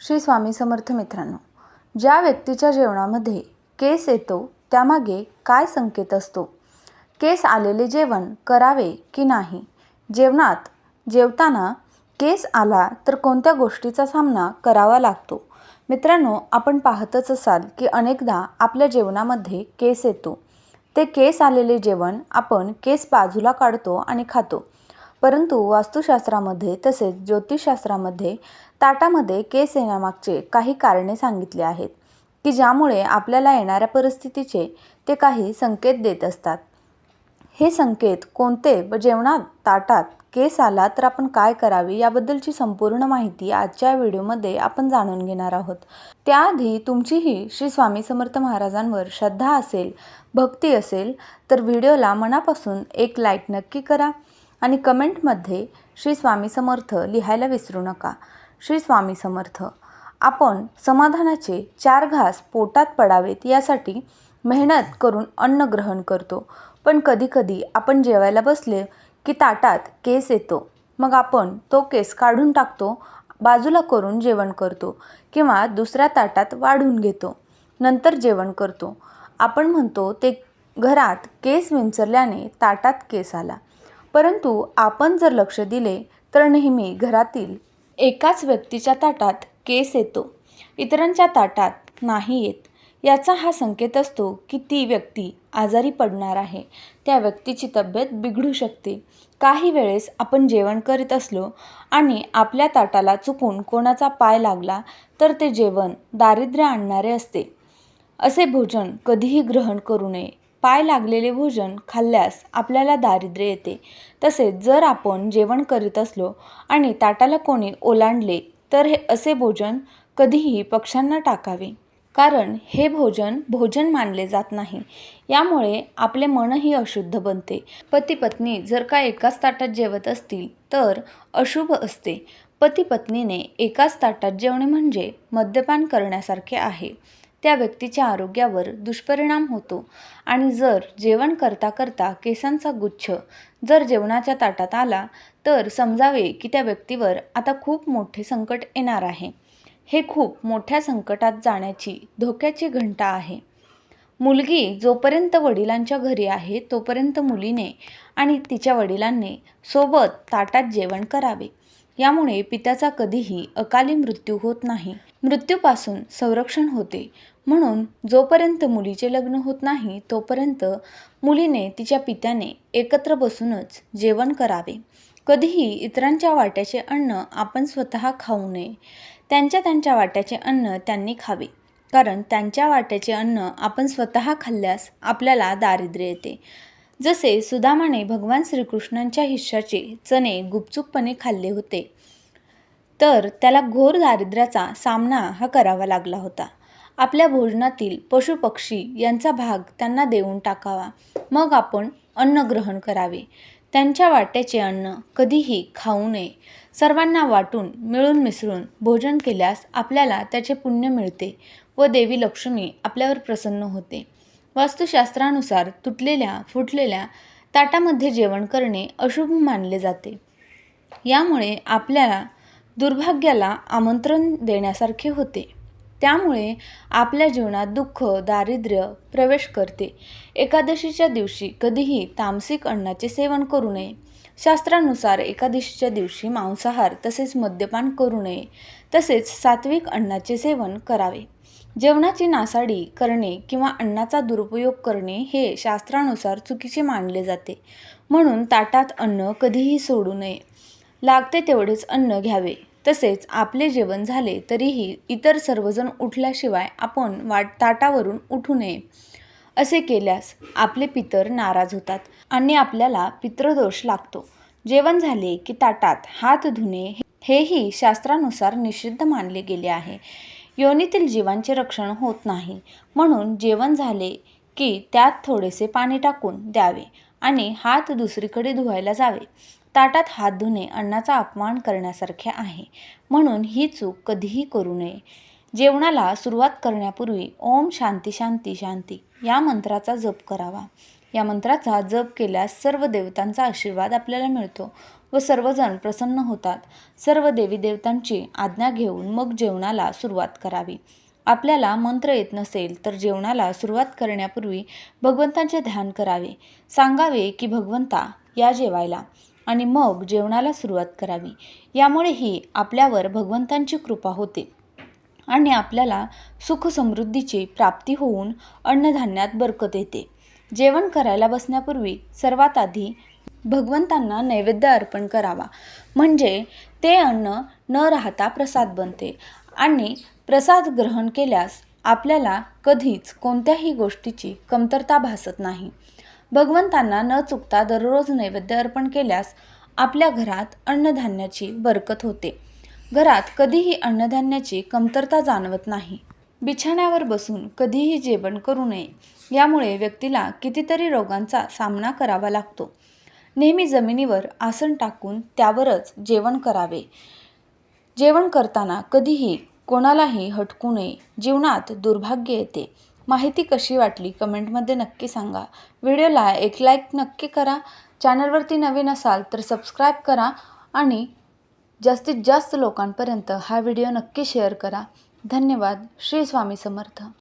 श्री स्वामी समर्थ मित्रांनो ज्या व्यक्तीच्या जेवणामध्ये केस येतो त्यामागे काय संकेत असतो? केस आलेले जेवण करावे की नाही? जेवणात जेवताना केस आला तर कोणत्या गोष्टीचा सामना करावा लागतो? मित्रांनो आपण पाहतच असाल की अनेकदा आपल्या जेवणामध्ये केस येतो. ते केस आलेले जेवण आपण केस बाजूला काढतो आणि खातो. परंतु वास्तुशास्त्रामध्ये तसेच ज्योतिषशास्त्रामध्ये ताटामध्ये केस येण्यामागचे काही कारणे सांगितले आहेत की ज्यामुळे आपल्याला येणाऱ्या परिस्थितीचे ते काही संकेत देत असतात. हे संकेत कोणते व जेवणात ताटात केस आला तर आपण काय करावे याबद्दलची संपूर्ण माहिती आजच्या व्हिडिओमध्ये आपण जाणून घेणार आहोत. त्याआधी तुमचीही श्री स्वामी समर्थ महाराजांवर श्रद्धा असेल भक्ती असेल तर व्हिडिओला मनापासून एक लाईक नक्की करा. आणि कमेंटमध्ये श्री स्वामी समर्थ लिहायला विसरू नका. श्री स्वामी समर्थ आपण समाधानाचे चार घास पोटात पडावेत यासाठी मेहनत करून अन्न ग्रहण करतो. पण कधीकधी आपण जेवायला बसले की ताटात केस येतो. मग आपण तो केस काढून टाकतो बाजूला करून जेवण करतो किंवा दुसऱ्या ताटात वाढून घेतो. नंतर जेवण करतो. आपण म्हणतो ते घरात केस विंचरल्याने ताटात केस आला. परंतु आपण जर लक्ष दिले तर नेहमी घरातील एकाच व्यक्तीच्या ताटात केस येतो. इतरांच्या ताटात नाही येत. याचा हा संकेत असतो की ती व्यक्ती आजारी पडणार आहे. त्या व्यक्तीची तब्येत बिघडू शकते. काही वेळेस आपण जेवण करीत असलो आणि आपल्या ताटाला चुकून कोणाचा पाय लागला तर ते जेवण दारिद्र्य आणणारे असते. असे भोजन कधीही ग्रहण करू नये. पाय लागलेले भोजन खाल्ल्यास आपल्याला दारिद्र्य येते. तसेच जर आपण जेवण करीत असलो आणि ताटाला कोणी ओलांडले तर हे असे भोजन कधीही पक्ष्यांना टाकावे. कारण हे भोजन भोजन मानले जात नाही. यामुळे आपले मनही अशुद्ध बनते. पती पत्नी जर का एकाच ताटात जेवत असतील तर अशुभ असते. पती पत्नीने एकाच ताटात जेवणे म्हणजे मद्यपान करण्यासारखे आहे. त्या व्यक्तीच्या आरोग्यावर दुष्परिणाम होतो. आणि जर जेवण करता करता केसांचा गुच्छ जर जेवणाच्या ताटात आला तर समजावे की त्या व्यक्तीवर आता खूप मोठे संकट येणार आहे. हे खूप मोठ्या संकटात जाण्याची धोक्याची घंटा आहे. मुलगी जोपर्यंत वडिलांच्या घरी आहे तोपर्यंत मुलीने आणि तिच्या वडिलांनी सोबत ताटात जेवण करावे. यामुळे पित्याचा कधीही अकाली मृत्यू होत नाही. मृत्यूपासून संरक्षण होते. म्हणून जोपर्यंत मुलीचे लग्न होत नाही तोपर्यंत मुलीने तिच्या पित्याने एकत्र बसूनच जेवण करावे. कधीही इतरांच्या वाट्याचे अन्न आपण स्वतः खाऊ नये. त्यांच्या त्यांच्या वाट्याचे अन्न त्यांनी खावे. कारण त्यांच्या वाट्याचे अन्न आपण स्वतः खाल्ल्यास आपल्याला दारिद्र्य येते. जसे सुदामाने भगवान श्रीकृष्णांच्या हिश्शाचे चणे गुपचूपपणे खाल्ले होते तर त्याला घोर दारिद्र्याचा सामना हा करावा लागला होता. आपल्या भोजनातील पशुपक्षी यांचा भाग त्यांना देऊन टाकावा. मग आपण अन्न ग्रहण करावे. त्यांच्या वाट्याचे अन्न कधीही खाऊ नये. सर्वांना वाटून मिळून मिसळून भोजन केल्यास आपल्याला त्याचे पुण्य मिळते व देवी लक्ष्मी आपल्यावर प्रसन्न होते. वास्तुशास्त्रानुसार तुटलेल्या फुटलेल्या ताटामध्ये जेवण करणे अशुभ मानले जाते. यामुळे आपल्याला दुर्भाग्याला आमंत्रण देण्यासारखे होते. त्यामुळे आपल्या जीवनात दुःख दारिद्र्य प्रवेश करते. एकादशीच्या दिवशी कधीही तामसिक अन्नाचे सेवन करू नये. शास्त्रानुसार एकादशीच्या दिवशी मांसाहार तसेच मद्यपान करू नये. तसेच सात्विक अन्नाचे सेवन करावे. जेवणाची नासाडी करणे किंवा अन्नाचा दुरुपयोग करणे हे शास्त्रानुसार चुकीचे मानले जाते. म्हणून ताटात अन्न कधीही सोडू नये. लागते तेवढेच अन्न घ्यावे. तसेच आपले जेवण झाले तरीही इतर सर्वजण उठल्याशिवाय आपण वाट ताटावरून उठू नये. असे केल्यास आपले पितर नाराज होतात आणि आपल्याला पितृदोष लागतो. जेवण झाले की ताटात हात धुणे हेही शास्त्रानुसार निषिद्ध मानले गेले आहे. योनीतील जीवांचे रक्षण होत नाही. म्हणून जेवण झाले की त्यात थोडेसे पाणी टाकून द्यावे आणि हात दुसरीकडे धुवायला जावे. ताटात हात धुणे अन्नाचा अपमान करण्यासारखे आहे. म्हणून ही चूक कधीही करू नये. जेवणाला सुरुवात करण्यापूर्वी ओम शांती शांती शांती या मंत्राचा जप करावा. या मंत्राचा जप केल्यास सर्व देवतांचा आशीर्वाद आपल्याला मिळतो. व सर्वजण प्रसन्न होतात. सर्व देवी देवतांची आज्ञा घेऊन मग जेवणाला सुरुवात करावी. आपल्याला मंत्र येत नसेल तर जेवणाला सुरुवात करण्यापूर्वी भगवंतांचे ध्यान करावे. सांगावे की भगवंता या जेवायला. आणि मग जेवणाला सुरुवात करावी. यामुळेही आपल्यावर भगवंतांची कृपा होते आणि आपल्याला सुख समृद्धीची प्राप्ती होऊन अन्नधान्यात बरकत येते. जेवण करायला बसण्यापूर्वी सर्वात आधी भगवंतांना नैवेद्य अर्पण करावा. म्हणजे ते अन्न न राहता प्रसाद बनते आणि प्रसाद ग्रहण केल्यास आपल्याला कधीच कोणत्याही गोष्टीची कमतरता भासत नाही. भगवंतांना न चुकता दररोज नैवेद्य अर्पण केल्यास आपल्या घरात अन्नधान्याची बरकत होते. घरात कधीही अन्नधान्याची कमतरता जाणवत नाही. बिछाण्यावर बसून कधीही जेवण करू नये. यामुळे व्यक्तीला कितीतरी रोगांचा सामना करावा लागतो. नेहमी जमिनीवर आसन टाकून त्यावरच जेवण करावे. जेवण करताना कधीही कोणालाही हटकू नये. जीवनात दुर्भाग्य येते. माहिती कशी वाटली कमेंटमध्ये नक्की सांगा. व्हिडिओला एक लाईक नक्की करा. चॅनलवरती नवीन असाल तर सबस्क्राईब करा आणि जास्तीत जास्त लोकांपर्यंत हा व्हिडिओ नक्की शेअर करा. धन्यवाद. श्री स्वामी समर्थ.